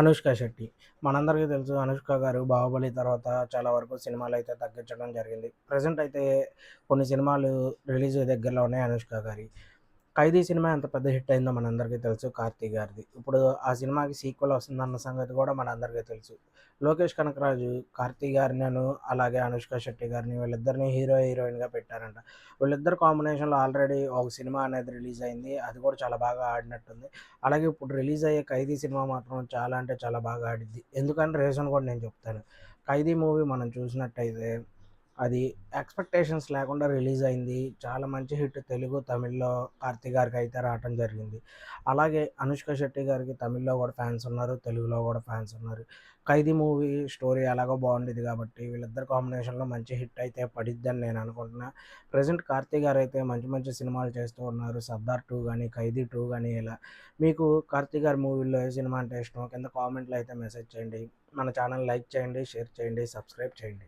అనుష్క శెట్టి. మనందరికీ తెలుసు అనుష్క గారు బాహుబలి తర్వాత చాలా వరకు సినిమాలు అయితే తగ్గించడం జరిగింది. ప్రజెంట్ అయితే కొన్ని సినిమాలు రిలీజ్ దగ్గరలో ఉన్నాయి అనుష్క గారి. ఖైదీ సినిమా ఎంత పెద్ద హిట్ అయిందో మనందరికీ తెలుసు కార్తీ గారిది. ఇప్పుడు ఆ సినిమాకి సీక్వెల్ వస్తుందన్న సంగతి కూడా మనందరికీ తెలుసు. లోకేష్ కనకరాజు కార్తీ గారిని అలాగే అనుష్క శెట్టి గారిని వీళ్ళిద్దరిని హీరో హీరోయిన్గా పెట్టారంట. వీళ్ళిద్దరు కాంబినేషన్లో ఆల్రెడీ ఒక సినిమా అనేది రిలీజ్ అయింది. అది కూడా చాలా బాగా ఆడినట్టుంది. అలాగే ఇప్పుడు రిలీజ్ అయ్యే ఖైదీ సినిమా మాత్రం చాలా అంటే చాలా బాగా ఆడిద్ది. ఎందుకంటే రీజన్ కూడా నేను చెప్తాను. ఖైదీ మూవీ మనం చూసినట్టయితే అది ఎక్స్పెక్టేషన్స్ లేకుండా రిలీజ్ అయింది. చాలా మంచి హిట్ తెలుగు తమిళ్ళో కార్తీ గారికి అయితే రావటం జరిగింది. అలాగే అనుష్క శెట్టి గారికి తమిళ్ళో కూడా ఫ్యాన్స్ ఉన్నారు తెలుగులో కూడా ఫ్యాన్స్ ఉన్నారు. ఖైదీ మూవీ స్టోరీ ఎలాగో బాగుండేది కాబట్టి వీళ్ళిద్దరు కాంబినేషన్లో మంచి హిట్ అయితే పడిద్దని నేను అనుకుంటున్నా. ప్రజెంట్ కార్తీ గారు అయితే మంచి మంచి సినిమాలు చేస్తూ ఉన్నారు. సర్దార్ టూ కానీ ఖైదీ టూ కానీ ఇలా. మీకు కార్తీ గారి మూవీలో ఏ సినిమా అంటే ఇష్టం? కింద కామెంట్లో అయితే మెసేజ్ చేయండి. మన ఛానల్ లైక్ చేయండి షేర్ చేయండి సబ్స్క్రైబ్ చేయండి.